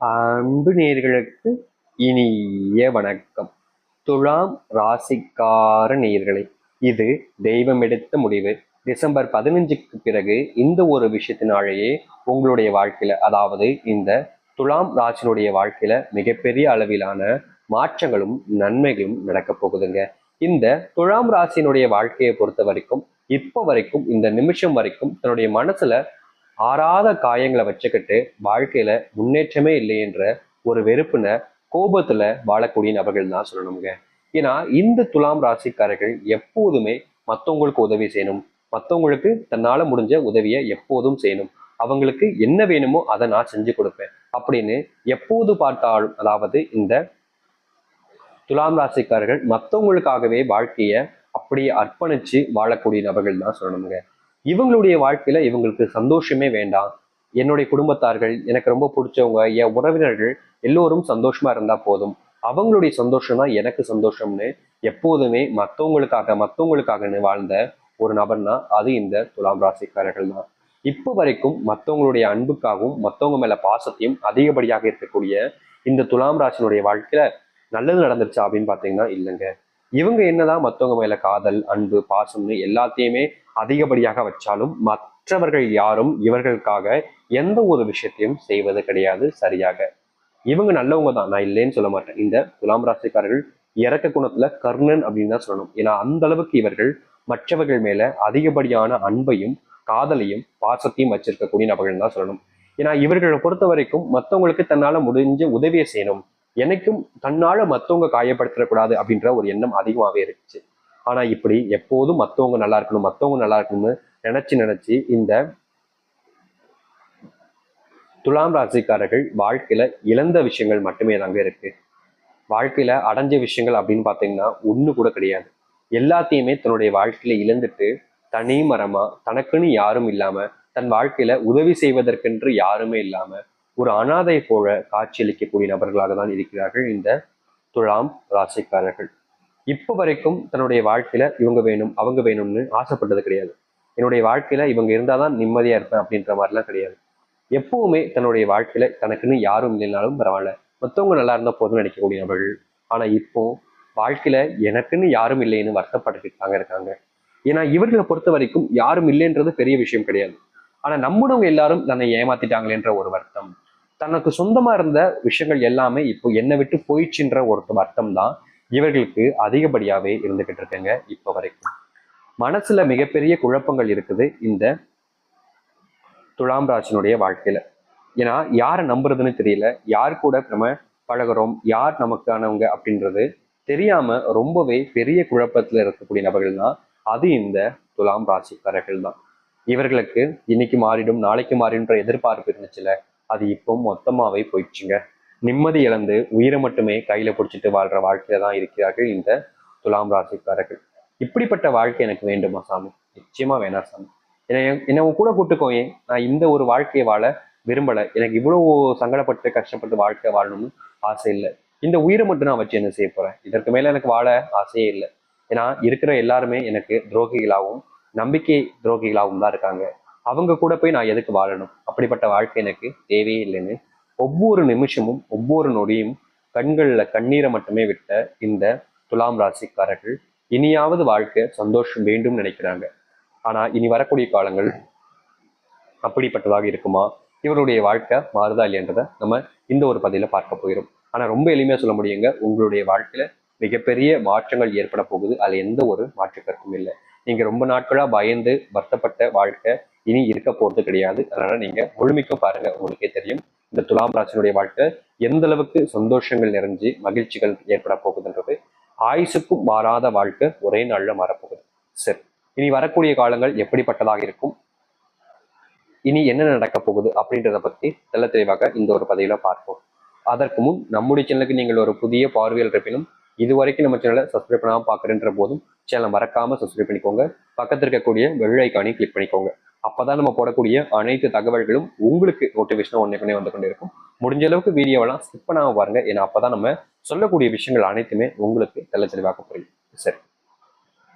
அன்பு நேர்களுக்கு இனிய வணக்கம். துலாம் ராசிக்கார நேர்களை இது தெய்வம் எடுத்த முடிவு. டிசம்பர் பதினஞ்சுக்கு பிறகு இந்த ஒரு விஷயத்தினாலேயே உங்களுடைய வாழ்க்கையில அதாவது இந்த துலாம் ராசினுடைய வாழ்க்கையில மிகப்பெரிய அளவிலான மாற்றங்களும் நன்மைகளும் நடக்க போகுதுங்க. இந்த துலாம் ராசியினுடைய வாழ்க்கையை பொறுத்த வரைக்கும் இப்போ வரைக்கும் இந்த நிமிஷம் வரைக்கும் தன்னுடைய மனசுல ஆறாத காயங்களை வச்சுக்கிட்டு வாழ்க்கையில முன்னேற்றமே இல்லைன்ற ஒரு வெறுப்புன கோபத்துல வாழக்கூடிய நபர்கள் தான் சொல்லணுங்க ஏன்னா இந்த துலாம் ராசிக்காரர்கள் எப்போதுமே மற்றவங்களுக்கு உதவி செய்யணும். மற்றவங்களுக்கு தன்னால முடிஞ்ச உதவியை எப்போதும் செய்யணும். அவங்களுக்கு என்ன வேணுமோ அதை நான் செஞ்சு கொடுப்பேன். அப்படின்னு எப்போது பார்த்தாலும் அதாவது இந்த துலாம் ராசிக்காரர்கள் மற்றவங்களுக்காகவே வாழ்க்கையை அப்படியே அர்ப்பணிச்சு வாழக்கூடிய நபர்கள் தான் சொல்லணுங்க இவங்களுடைய வாழ்க்கையில இவங்களுக்கு சந்தோஷமே வேண்டாம். என்னுடைய குடும்பத்தார்கள் எனக்கு ரொம்ப பிடிச்சவங்க என் உறவினர்கள் எல்லோரும் சந்தோஷமா இருந்தா போதும். அவங்களுடைய சந்தோஷம் தான் எனக்கு சந்தோஷம்னு எப்போதுமே மற்றவங்களுக்காக மற்றவங்களுக்காகன்னு வாழ்ந்த ஒரு நபர்னா அது இந்த துலாம் ராசிக்காரர்கள் தான். இப்போ வரைக்கும் மற்றவங்களுடைய அன்புக்காகவும் மற்றவங்க மேல பாசத்தையும் அதிகப்படியாக இருக்கக்கூடிய இந்த துலாம் ராசினுடைய வாழ்க்கையில நல்லது நடந்துருச்சா அப்படின்னு பாத்தீங்கன்னா இல்லைங்க. இவங்க என்னதான் மற்றவங்க மேல காதல் அன்பு பாசம்னு எல்லாத்தையுமே அதிகப்படியாக வச்சாலும் மற்றவர்கள் யாரும் இவர்களுக்காக எந்த ஒரு விஷயத்தையும் செய்வது கிடையாது சரியாக. இவங்க நல்லவங்க தான். நான் இல்லைன்னு சொல்ல மாட்டேன். இந்த துலாம் ராசிக்காரர்கள் இறக்க குணத்துல கர்ணன் அப்படின்னு தான் சொல்லணும். ஏன்னா அந்த அளவுக்கு இவர்கள் மற்றவர்கள் மேல அதிகப்படியான அன்பையும் காதலையும் பாசத்தையும் வச்சிருக்கக்கூடிய நபர்கள் தான் சொல்லணும். ஏன்னா இவர்களை பொறுத்த வரைக்கும் மற்றவங்களுக்கு தன்னால முடிஞ்ச உதவியை செய்யணும். எனக்கும் தன்னால மத்தவங்க காயப்படுத்திடக்கூடாது அப்படின்ற ஒரு எண்ணம் அதிகமாவே இருந்துச்சு. ஆனா இப்படி எப்போதும் மத்தவங்க நல்லா இருக்கணும் மத்தவங்க நல்லா இருக்கணும்னு நினைச்சு நினைச்சு இந்த துலாம் ராசிக்காரர்கள் வாழ்க்கையில இழந்த விஷயங்கள் மட்டுமே தாங்க இருக்கு. வாழ்க்கையில அடைஞ்ச விஷயங்கள் அப்படின்னு பாத்தீங்கன்னா ஒண்ணு கூட கிடையாது. எல்லாத்தையுமே தன்னுடைய வாழ்க்கையில இழந்துட்டு தனி மரமா தனக்குன்னு யாரும் இல்லாம தன் வாழ்க்கையில உதவி செய்வதற்கென்று யாருமே இல்லாம ஒரு அனாதை போல காட்சியளிக்கக்கூடிய நபர்களாக தான் இருக்கிறார்கள் இந்த துலாம் ராசிக்காரர்கள். இப்போ வரைக்கும் தன்னுடைய வாழ்க்கையில இவங்க வேணும் அவங்க வேணும்னு ஆசைப்பட்டது கிடையாது. என்னுடைய வாழ்க்கையில இவங்க இருந்தாதான் நிம்மதியா இருப்பேன் அப்படின்ற மாதிரிலாம் கிடையாது. எப்பவுமே தன்னுடைய வாழ்க்கையில தனக்குன்னு யாரும் இல்லைனாலும் பரவாயில்ல. மற்றவங்க நல்லா இருந்தா போதும்னு நினைக்கக்கூடிய நபர்கள். ஆனா இப்போ வாழ்க்கையில எனக்குன்னு யாரும் இல்லைன்னு வருத்தப்பட்டுக்கிட்டாங்க இருக்காங்க. ஏன்னா இவர்களை பொறுத்த வரைக்கும் யாரும் இல்லைன்றது பெரிய விஷயம் கிடையாது. ஆனா நம்மளவங்க எல்லாரும் தன்னை ஏமாத்திட்டாங்களேன்ற ஒரு வருத்தம். தனக்கு சொந்தமா இருந்த விஷயங்கள் எல்லாமே இப்போ என்னை விட்டு போயிடுச்சுன்ற ஒரு வருத்தம் தான் இவர்களுக்கு அதிகப்படியாவே இருந்துகிட்டு இருக்குங்க இப்போ வரைக்கும். மனசுல மிகப்பெரிய குழப்பங்கள் இருக்குது இந்த துலாம் ராஜனுடைய வாழ்க்கையில. ஏன்னா யாரை நம்புறதுன்னு தெரியல. யார் கூட நம்ம பழகுறோம்? யார் நமக்கானவங்க அப்படின்றது தெரியாம ரொம்பவே பெரிய குழப்பத்துல இருக்கக்கூடிய நபர்கள் தான் அது இந்த துலாம் ராசிக்காரர்கள் தான் இவர்களுக்கு இன்னைக்கு மாறிடும் நாளைக்கு மாறிடும்ன்ற எதிர்பார்ப்பு இருந்துச்சுல. அது இப்போ மொத்தமாவே போயிடுச்சுங்க. நிம்மதி இழந்து உயிரை மட்டுமே கையில பிடிச்சிட்டு வாழ்ற வாழ்க்கையில தான் இருக்கிறார்கள் இந்த துலாம் ராசிக்காரர்கள். இப்படிப்பட்ட வாழ்க்கை எனக்கு வேண்டுமா சாமி? நிச்சயமா வேணாம் சாமி. என்னை என்னை உன் கூட கூட்டுக்கோயே நான் இந்த ஒரு வாழ்க்கையை வாழ விரும்பல. எனக்கு இவ்வளவு சங்கடப்பட்டு கஷ்டப்பட்டு வாழ்க்கை வாழணும்னு ஆசை இல்லை. இந்த உயிரை மட்டும் நான் வச்சு என்ன செய்ய போறேன்? இதற்கு மேல எனக்கு வாழ ஆசையே இல்லை. ஏன்னா இருக்கிற எல்லாருமே எனக்கு துரோகிகளாகவும் நம்பிக்கை துரோகிகளாகவும் தான் இருக்காங்க. அவங்க கூட போய் நான் எதுக்கு வாழணும்? அப்படிப்பட்ட வாழ்க்கை எனக்கு தேவையே இல்லைன்னு ஒவ்வொரு நிமிஷமும் ஒவ்வொரு நொடியும் கண்கள்ல கண்ணீரை மட்டுமே விட்ட இந்த துலாம் ராசிக்காரர்கள் இனியாவது வாழ்க்கை சந்தோஷம் வேண்டும் நினைக்கிறாங்க. ஆனா இனி வரக்கூடிய காலங்கள் அப்படிப்பட்டதாக இருக்குமா? இவருடைய வாழ்க்கை மாறுதா இல்லையன்றதை நம்ம இந்த ஒரு பதில பார்க்க போயிடும் ஆனா ரொம்ப எளிமையா சொல்ல முடியுங்க உங்களுடைய வாழ்க்கையில மிகப்பெரிய மாற்றங்கள் ஏற்பட போகுது. அதுல எந்த ஒரு மாற்று கருத்தும் இல்லை. நீங்க ரொம்ப நாட்களா பயந்து வருத்தப்பட்ட வாழ்க்கை இனி இருக்க போறது கிடையாது. அதனால நீங்க முழுமைக்கும் பாருங்க. உங்களுக்கே தெரியும். இந்த துலாம் ராசினுடைய வாழ்க்கை எந்த அளவுக்கு சந்தோஷங்கள் நிறைஞ்சு மகிழ்ச்சிகள் ஏற்பட போகுதுன்றது ஆயுசுக்கும் மாறாத வாழ்க்கை ஒரே நாள்ல மாறப்போகுது. சரி. இனி வரக்கூடிய காலங்கள் எப்படிப்பட்டதாக இருக்கும்? இனி என்ன நடக்க போகுது அப்படின்றத பத்தி தெல்ல தெளிவாக இந்த ஒரு பதவியில பார்ப்போம். அதற்கு முன் நம்முடைய சேனலுக்கு நீங்கள் ஒரு புதிய பார்வையில் இருப்பினும் இது வரைக்கும் நம்ம சேனலை சப்ஸ்கிரைப் பண்ணாமல் பாக்குறேன்ற போதும் சேனலை மறக்காம சப்ஸ்கிரைப் பண்ணிக்கோங்க. பக்கத்தில் இருக்கக்கூடிய வெள்ளைக்கானி கிளிக் பண்ணிக்கோங்க. அப்பதான் நம்ம போடக்கூடிய அனைத்து தகவல்களும் உங்களுக்கு நோட்டிபிகேஷன் ஒன்னே வந்து கொண்டே இருக்கும் முடிஞ்ச அளவுக்கு வீடியோவெல்லாம் ஸ்கிப் பண்ணாமல் பாருங்க. ஏன்னா அப்பதான் நம்ம சொல்லக்கூடிய விஷயங்கள் அனைத்துமே உங்களுக்கு தெல்ல தெளிவாக புரியும். சரி.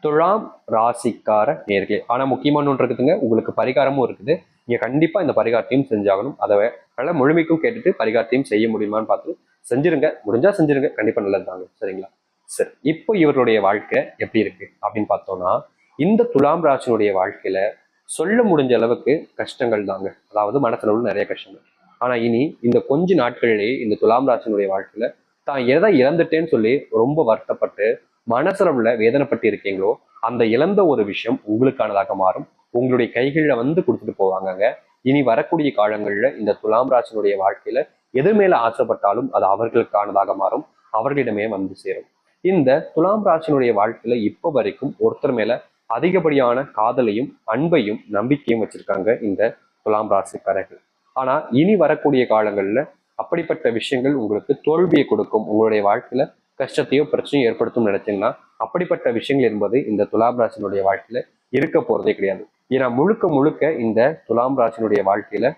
துலாம் ராசிக்கார நேர்களே ஆனா முக்கியமான ஒன்று இருக்குதுங்க. உங்களுக்கு பரிகாரமும் இருக்குது. நீங்க கண்டிப்பா இந்த பரிகாரத்தையும் செஞ்சாகணும். அதை நல்லா முழுமைக்கும் கேட்டுட்டு பரிகாரத்தையும் செய்ய முடியுமான்னு பார்த்து செஞ்சிருங்க. முடிஞ்சா செஞ்சிருங்க. கண்டிப்பா நல்லது தாங்க. சரிங்களா? சரி. இப்போ இவருடைய வாழ்க்கை எப்படி இருக்கு? அப்படின்னு பார்த்தோம்னா இந்த துலாம் ராசினுடைய வாழ்க்கையில சொல்ல முடிஞ்ச அளவுக்கு கஷ்டங்கள் தாங்க. அதாவது மனசுல உள்ள நிறைய கஷ்டங்கள். ஆனா இனி இந்த கொஞ்ச நாட்களிலேயே இந்த துலாம் ராசினுடைய வாழ்க்கையில தான் எதை இழந்துட்டேன்னு சொல்லி ரொம்ப வருத்தப்பட்டு மனசுல உள்ள வேதனைப்பட்டு இருக்கீங்களோ அந்த இழந்த ஒரு விஷயம் உங்களுக்கானதாக மாறும். உங்களுடைய கைகளில் வந்து கொடுத்துட்டு போவாங்கங்க. இனி வரக்கூடிய காலங்களில் இந்த துலாம் ராசினுடைய வாழ்க்கையில எது மேல ஆசைப்பட்டாலும் அது அவர்களுக்கானதாக மாறும். அவர்களிடமே வந்து சேரும். இந்த துலாம் ராசினுடைய வாழ்க்கையில இப்போ வரைக்கும் ஒருத்தர் மேல அதிகப்படியான காதலையும் அன்பையும் நம்பிக்கையும் வச்சிருக்காங்க இந்த துலாம் ராசிக்காரர்கள் ஆனா இனி வரக்கூடிய காலங்கள்ல அப்படிப்பட்ட விஷயங்கள் உங்களுக்கு தோல்வியை கொடுக்கும். உங்களுடைய வாழ்க்கையில கஷ்டத்தையோ பிரச்சனையோ ஏற்படுத்தும் நினைச்சீங்கன்னா அப்படிப்பட்ட விஷயங்கள் என்பது இந்த துலாம் ராசினுடைய வாழ்க்கையில இருக்க போறதே கிடையாது. ஏன்னா முழுக்க முழுக்க இந்த துலாம் ராசினுடைய வாழ்க்கையில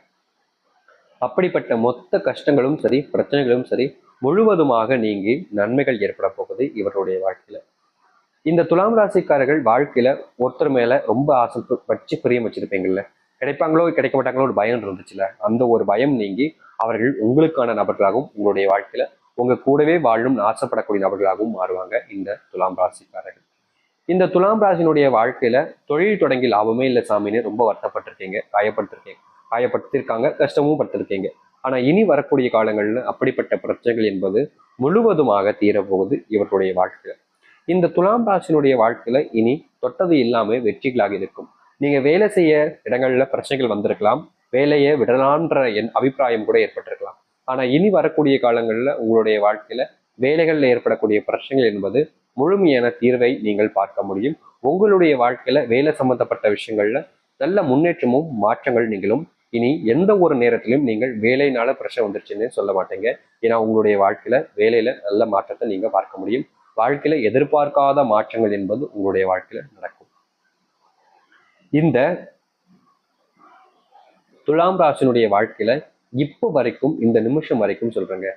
அப்படிப்பட்ட மொத்த கஷ்டங்களும் சரி பிரச்சனைகளும் சரி முழுவதுமாக நீங்கி நன்மைகள் ஏற்பட போகுது இவருடைய வாழ்க்கையில. இந்த துலாம் ராசிக்காரர்கள் வாழ்க்கையில ஒருத்தர் மேல ரொம்ப ஆசை வச்சு பிரியம் வச்சிருப்பீங்கல்ல. கிடைப்பாங்களோ கிடைக்க மாட்டாங்களோ ஒரு பயம் இருந்துச்சுல அந்த ஒரு பயம் நீங்கி அவர்கள் உங்களுக்கான நபர்களாகவும் உங்களுடைய வாழ்க்கையில உங்க கூடவே வாழும் ஆசைப்படக்கூடிய நபர்களாகவும் மாறுவாங்க இந்த துலாம் ராசிக்காரர்கள். இந்த துலாம் ராசினுடைய வாழ்க்கையில தொழில் தொடங்கி லாபமே இல்லை சாமின்னு ரொம்ப வருத்தப்பட்டிருக்கீங்க காயப்பட்டிருக்கீங்க காயப்படுத்திருக்காங்க கஷ்டமும் படுத்திருக்கீங்க ஆனா இனி வரக்கூடிய காலங்கள்ல அப்படிப்பட்ட பிரச்சனைகள் என்பது முழுவதுமாக தீரப்போகுது இவர்களுடைய வாழ்க்கையில. இந்த துலாம் ராசினுடைய வாழ்க்கையில இனி தொட்டது இல்லாமல் வெற்றிகளாக இருக்கும். நீங்க வேலை செய்ய இடங்கள்ல பிரச்சனைகள் வந்திருக்கலாம். வேலையை விடலான்ற என் அபிப்பிராயம் கூட ஏற்பட்டிருக்கலாம். ஆனா இனி வரக்கூடிய காலங்கள்ல உங்களுடைய வாழ்க்கையில வேலைகள்ல ஏற்படக்கூடிய பிரச்சனைகள் என்பது முழுமையான தீர்வை நீங்கள் பார்க்க முடியும். உங்களுடைய வாழ்க்கையில வேலை சம்பந்தப்பட்ட விஷயங்கள்ல நல்ல முன்னேற்றமும் மாற்றங்கள் நீங்களும் இனி எந்த ஒரு நேரத்திலும் நீங்கள் வேலையினால பிரச்சனை வந்துருச்சுன்னு சொல்ல மாட்டீங்க. ஏன்னா உங்களுடைய வாழ்க்கையில வேலையில நல்ல மாற்றத்தை நீங்க பார்க்க முடியும். வாழ்க்கையில எதிர்பார்க்காத மாற்றங்கள் என்பது உங்களுடைய வாழ்க்கையில நடக்கும். இந்த துலாம் ராசினுடைய வாழ்க்கையில இப்போ வரைக்கும் இந்த நிமிஷம் வரைக்கும் சொல்றேங்க.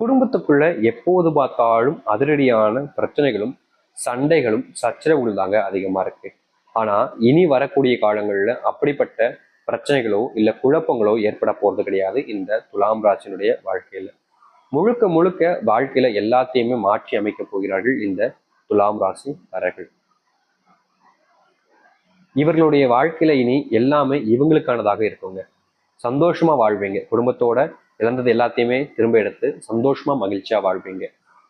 குடும்பத்துக்குள்ள எப்போது பார்த்தாலும் அதிரடியான பிரச்சனைகளும் சண்டைகளும் சச்சரவுகள் தாங்க அதிகமா இருக்கு. ஆனா இனி வரக்கூடிய காலங்கள்ல அப்படிப்பட்ட பிரச்சனைகளோ இல்ல குழப்பங்களோ ஏற்பட போறது கிடையாது இந்த துலாம் ராசினுடைய வாழ்க்கையில. முழுக்க முழுக்க வாழ்க்கையில எல்லாத்தையுமே மாற்றி அமைக்க போகிறார்கள் இந்த துலாம் ராசி வரர்கள் இவர்களுடைய வாழ்க்கையில இனி எல்லாமே இவங்களுக்கானதாக இருக்குங்க. சந்தோஷமா வாழ்வீங்க. குடும்பத்தோட இழந்தது எல்லாத்தையுமே திரும்ப எடுத்து சந்தோஷமா மகிழ்ச்சியா வாழ்வீங்க.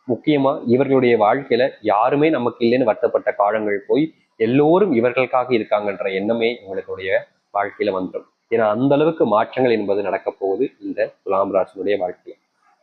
முக்கியமா இவர்களுடைய வாழ்க்கையில யாருமே நமக்கு இல்லைன்னு வருத்தப்பட்ட காலங்கள் போய் எல்லோரும் இவர்களுக்காக இருக்காங்கன்ற எண்ணமே இவங்களுடைய வாழ்க்கையில வந்துடும். ஏன்னா அந்த அளவுக்கு மாற்றங்கள் என்பது நடக்க போகுது இந்த துலாம் ராசினுடைய வாழ்க்கையில.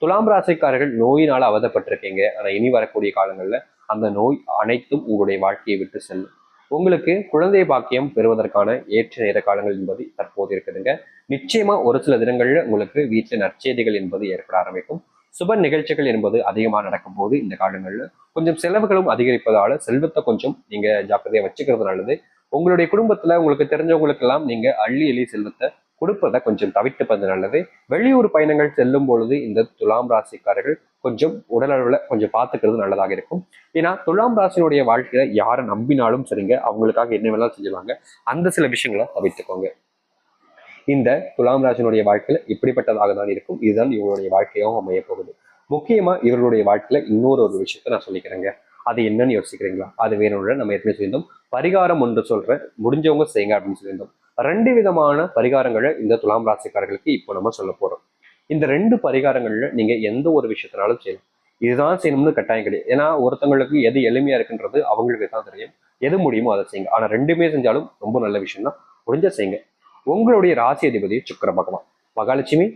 துலாம் ராசிக்காரர்கள் நோயினால் அவதப்பட்டிருக்கீங்க. ஆனால் இனி வரக்கூடிய காலங்களில் அந்த நோய் அனைத்தும் உங்களுடைய வாழ்க்கையை விட்டு செல்லும். உங்களுக்கு குழந்தை பாக்கியம் பெறுவதற்கான ஏற்ற நேர காலங்கள் என்பது தற்போது இருக்குதுங்க. நிச்சயமா ஒரு சில தினங்களில் உங்களுக்கு வீட்டில் நற்செய்திகள் என்பது ஏற்பட ஆரம்பிக்கும். சுப நிகழ்ச்சிகள் என்பது அதிகமாக நடக்கும் போது இந்த காலங்களில் கொஞ்சம் செலவுகளும் அதிகரிப்பதால செல்வத்தை கொஞ்சம் நீங்க ஜாக்கிரதையா வச்சுக்கிறது நல்லது. உங்களுடைய குடும்பத்துல உங்களுக்கு தெரிஞ்சவங்களுக்கெல்லாம் நீங்க அள்ளி எலி செல்வத்தை கொடுப்பதை கொஞ்சம் தவிர்த்துப்பது நல்லது. வெளியூர் பயணங்கள் செல்லும் பொழுது இந்த துலாம் ராசிக்காரர்கள் கொஞ்சம் உடல் அளவுல கொஞ்சம் பார்த்துக்கிறது நல்லதாக இருக்கும். ஏன்னா துலாம் ராசினுடைய வாழ்க்கையில யாரை நம்பினாலும் சரிங்க அவங்களுக்காக என்ன வேணாலும் செஞ்சுவாங்க அந்த சில விஷயங்களை தவிர்த்துக்கோங்க. இந்த துலாம் ராசினுடைய வாழ்க்கையில இப்படிப்பட்டதாக தான் இருக்கும். இதுதான் இவங்களுடைய வாழ்க்கையாகவும் அமைய போகுது. முக்கியமா இவர்களுடைய வாழ்க்கையில இன்னொரு ஒரு விஷயத்த நான் சொல்லிக்கிறேங்க. அது என்னன்னு யோசிக்கிறீங்களா? அது வேணும்னு நம்ம ஏற்கனவே சொல்லியிருந்தோம். பரிகாரம் ஒன்று சொல்றேன். முடிஞ்சவங்க செய்யுங்க அப்படின்னு சொல்லியிருந்தோம். ரெண்டு விதமான பரிகாரங்களை இந்த துலாம் ராசிக்காரர்களுக்கு இப்போ நம்ம சொல்ல போகிறோம் இந்த ரெண்டு பரிகாரங்கள்ல நீங்க எந்த ஒரு விஷயத்தினாலும் செய்யலாம். இதுதான் செய்யணும்னு கட்டாயம் கிடையாது. ஏன்னா ஒருத்தங்களுக்கு எது எளிமையா இருக்குன்றது அவங்களுக்கு தான் தெரியும். எது முடியுமோ அதை செய்யுங்க. ஆனா ரெண்டுமே செஞ்சாலும் ரொம்ப நல்ல விஷயம் தான் முடிஞ்ச செய்யுங்க. உங்களுடைய ராசி அதிபதி சுக்கர பகவான். மகாலட்சுமி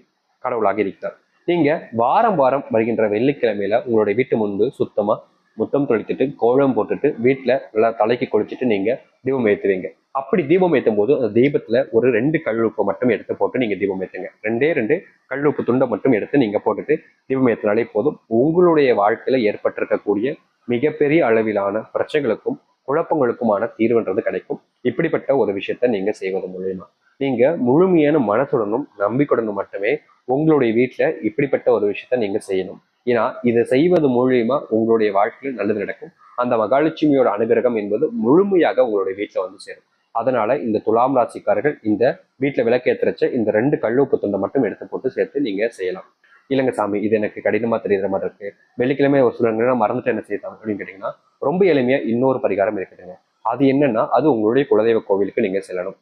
கடவுளாக இருக்கிறார். நீங்க வாரம் வாரம் வருகின்ற வெள்ளிக்கிழமையில உங்களுடைய வீட்டு முன்பு சுத்தமா முத்தம் தொளித்துட்டு கோலம் போட்டுட்டு வீட்டுல நல்லா தலைக்கு குளிச்சுட்டு நீங்க தீபம் ஏற்றுவீங்க அப்படி தீபம் ஏற்றும் போது அந்த தீபத்துல ஒரு ரெண்டு கல்லுப்பை மட்டும் எடுத்து போட்டு நீங்க தீபம் ஏற்றுங்க ரெண்டே ரெண்டு கல்லுப்பு துண்டை மட்டும் எடுத்து நீங்க போட்டுட்டு தீபம் ஏற்றினாலே போதும். உங்களுடைய வாழ்க்கையில ஏற்பட்டிருக்கக்கூடிய மிகப்பெரிய அளவிலான பிரச்சனைகளுக்கும் குழப்பங்களுக்குமான தீர்வுன்றது கிடைக்கும். இப்படிப்பட்ட ஒரு விஷயத்த நீங்க செய்வது மூலயமா. நீங்க முழுமையான மனசுடனும் நம்பிக்கையுடனும் மட்டுமே உங்களுடைய வீட்டுல இப்படிப்பட்ட ஒரு விஷயத்த நீங்க செய்யணும். ஏன்னா இதை செய்வது மூலியமா உங்களுடைய வாழ்க்கையில் நல்லது நடக்கும். அந்த மகாலட்சுமியோட அனுகிரகம் என்பது முழுமையாக உங்களுடைய வீட்டுல வந்து சேரும். அதனால இந்த துலாம் ராசிக்காரர்கள் இந்த வீட்டில் விளக்கேத்துறச்ச இந்த ரெண்டு கல்லுப்பு துண்டை மட்டும் எடுத்து போட்டு சேர்த்து நீங்க செய்யலாம். இல்லைங்க சாமி இது எனக்கு கடினமா தெரியுற மாதிரி இருக்கு. வெள்ளிக்கிழமை ஒரு சில நேரம் மறந்துட்டு என்ன செய்யலாம் அப்படின்னு கேட்டீங்கன்னா ரொம்ப எளிமையா இன்னொரு பரிகாரம் இருக்குதுங்க. அது என்னன்னா அது உங்களுடைய குலதெய்வ கோவிலுக்கு நீங்க செல்லணும்.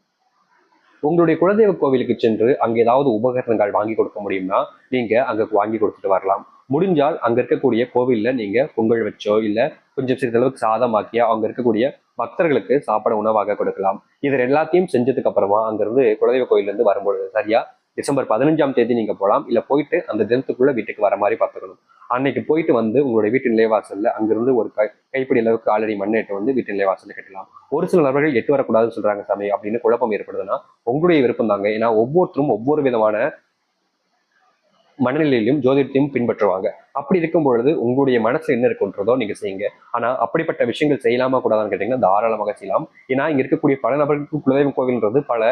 உங்களுடைய குலதெய்வ கோவிலுக்கு சென்று அங்கே ஏதாவது உபகரணங்கள் வாங்கி கொடுக்க முடியும்னா நீங்க அங்க வாங்கி கொடுத்துட்டு வரலாம். முடிஞ்சால் அங்க இருக்கக்கூடிய கோவில்ல நீங்க பொங்கல் வச்சோ இல்ல கொஞ்சம் சிறிதளவுக்கு சாதமாக்கியா அங்க இருக்கக்கூடிய பக்தர்களுக்கு சாப்பிட உணவாக கொடுக்கலாம். இது எல்லாத்தையும் செஞ்சதுக்கு அப்புறமா அங்கிருந்து குலதெய்வ கோயில்ல இருந்து வரும்பொழுது சரியா டிசம்பர் பதினஞ்சாம் தேதி நீங்க போகலாம். இல்ல போயிட்டு அந்த தினத்துக்குள்ள வீட்டுக்கு வர மாதிரி பார்த்துக்கணும். அன்னைக்கு போயிட்டு வந்து உங்களுடைய வீட்டு நிலைவாசல்ல அங்கிருந்து ஒரு கை கைப்பிடி அளவுக்கு ஆல்ரெடி மண்ணேட்டு வந்து வீட்டு நிலைவாசல்ல கட்டலாம். ஒரு சில நபர்கள் எட்டு வரக்கூடாதுன்னு சொல்றாங்க சாமி அப்படின்னு குழப்பம் ஏற்படுதுன்னா உங்களுடைய விருப்பம் தாங்க ஏன்னா ஒவ்வொருத்தரும் ஒவ்வொரு விதமான மனநிலையிலும் ஜோதிடத்தையும் பின்பற்றுவாங்க. அப்படி இருக்கும் பொழுது உங்களுடைய மனசு என்ன இருக்குன்றதோ நீங்க செய்யுங்க. ஆனா அப்படிப்பட்ட விஷயங்கள் செய்யலாமா கூடாதான்னு கேட்டீங்கன்னா தாராளமாக செய்யலாம். ஏன்னா இங்க இருக்கக்கூடிய பல நபர்களுக்கு குலதெய்வம் கோவில்ன்றது பல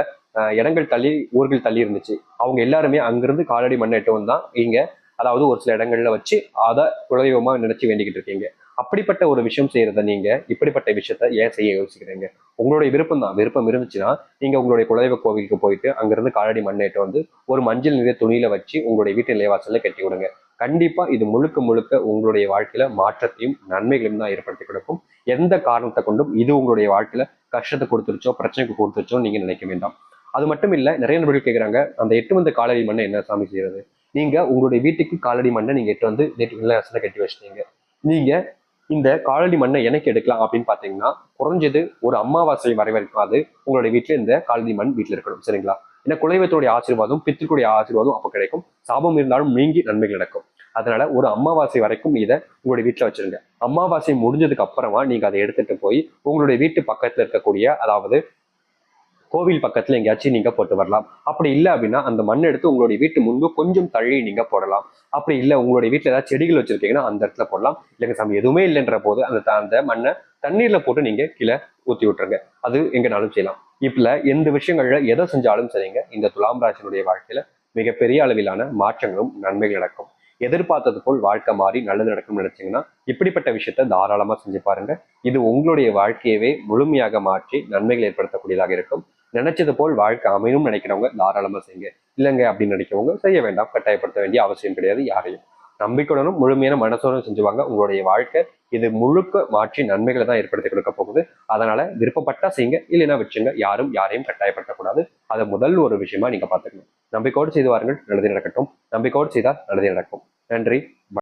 இடங்கள் தள்ளி ஊர்கள் தள்ளி இருந்துச்சு. அவங்க எல்லாருமே அங்கிருந்து காலடி மண்ணேட்டவும் தான் இங்க அதாவது ஒரு சில இடங்கள்ல வச்சு அதை குலதெய்வமா நினைச்சு வேண்டிக்கிட்டு இருக்கீங்க. அப்படிப்பட்ட ஒரு விஷயம் செய்யறத நீங்க இப்படிப்பட்ட விஷயத்த ஏன் செய்ய யோசிக்கிறீங்க? உங்களுடைய விருப்பம் தான். விருப்பம் இருந்துச்சுன்னா நீங்க உங்களுடைய குலதெய்வ கோவிலுக்கு போயிட்டு அங்கிருந்து காலடி மண்ணேட்டு வந்து ஒரு மஞ்சள் நிற துணியில வச்சு உங்களுடைய வீட்டு நிலைவாசல்ல கட்டி விடுங்க. கண்டிப்பா இது முழுக்க முழுக்க உங்களுடைய வாழ்க்கையில மாற்றத்தையும் நன்மைகளையும் தான் ஏற்படுத்தி கொடுக்கும். எந்த காரணத்தை கொண்டும் இது உங்களுடைய வாழ்க்கையில கஷ்டத்தை கொடுத்துருச்சோ பிரச்சனைக்கு கொடுத்துருச்சோ நீங்க நினைக்க வேண்டாம். அது மட்டும் இல்ல நிறைய நபர்கள் கேட்குறாங்க அந்த எட்டு வந்து காலடி மண்ணை என்ன சாமி செய்யறது? நீங்க உங்களுடைய வீட்டுக்கு காலடி மண்ணை நீங்க எட்டு வந்து நிலைவாசல்ல கட்டி வச்சிட்டீங்க. நீங்க இந்த காலடி மண்ணை எனக்கு எடுக்கலாம் அப்படின்னு பாத்தீங்கன்னா குறைஞ்சது ஒரு அமாவாசை வரை வரைக்கும் அது உங்களுடைய வீட்டுல இந்த காலடி மண் வீட்டுல இருக்கணும். சரிங்களா? ஏன்னா குலதெய்வத்துடைய ஆசீர்வாதம் பித்திருக்குடைய ஆசீர்வாதம் அப்ப கிடைக்கும். சாபம் இருந்தாலும் நீங்கி நன்மைகள் நடக்கும். அதனால ஒரு அமாவாசை வரைக்கும் இதை உங்களுடைய வீட்டுல வச்சிருங்க. அமாவாசை முடிஞ்சதுக்கு அப்புறமா நீங்க அதை எடுத்துட்டு போய் உங்களுடைய வீட்டு பக்கத்துல இருக்கக்கூடிய அதாவது கோவில் பக்கத்துல எங்கேயாச்சும் நீங்க போட்டு வரலாம். அப்படி இல்லை அப்படின்னா அந்த மண் எடுத்து உங்களுடைய வீட்டு முன்பு கொஞ்சம் தள்ளி நீங்க போடலாம். அப்படி இல்லை உங்களுடைய வீட்டுல ஏதாவது செடிகள் வச்சிருக்கீங்கன்னா அந்த இடத்துல போடலாம். இல்லைங்க சாமி எதுவுமே இல்லைன்ற போது அந்த அந்த மண்ணை தண்ணீர்ல போட்டு நீங்க கீழே ஊத்தி விட்டுருங்க. அது எங்கனாலும் செய்யலாம். இப்பல எந்த விஷயங்கள்ல எதை செஞ்சாலும் சரிங்க இந்த துலாம் ராசினுடைய வாழ்க்கையில மிகப்பெரிய அளவிலான மாற்றங்களும் நன்மைகள் நடக்கும். எதிர்பார்த்தது போல் வாழ்க்கை மாறி நல்லது நடக்கும்னு நினைச்சீங்கன்னா இப்படிப்பட்ட விஷயத்த தாராளமா செஞ்சு பாருங்க. இது உங்களுடைய வாழ்க்கையவே முழுமையாக மாற்றி நன்மைகள் ஏற்படுத்தக்கூடியதாக இருக்கும். நினைச்சது போல் வாழ்க்கை அமையும் நினைக்கிறவங்க தாராளமா செய்யுங்க. இல்லைங்க அப்படின்னு நினைக்கிறவங்க செய்ய வேண்டாம். கட்டாயப்படுத்த வேண்டிய அவசியம் கிடையாது யாரையும். நம்பிக்கையுடனும் முழுமையான மனசோடும் செஞ்சுவாங்க. உங்களுடைய வாழ்க்கை இது முழுக்க மாற்றி நன்மைகளை தான் ஏற்படுத்தி கொடுக்க போகுது. அதனால விருப்பப்பட்டா செய்யுங்க. இல்லைன்னா வச்சுங்க. யாரும் யாரையும் கட்டாயப்படுத்தக்கூடாது. அதை முதல் ஒரு விஷயமா நீங்க பாத்துக்கணும் நம்பிக்கையோடு செய்து வாருங்கள். நல்லது நடக்கட்டும். நம்பிக்கையோடு செய்தால் நல்லது நடக்கும். நன்றி.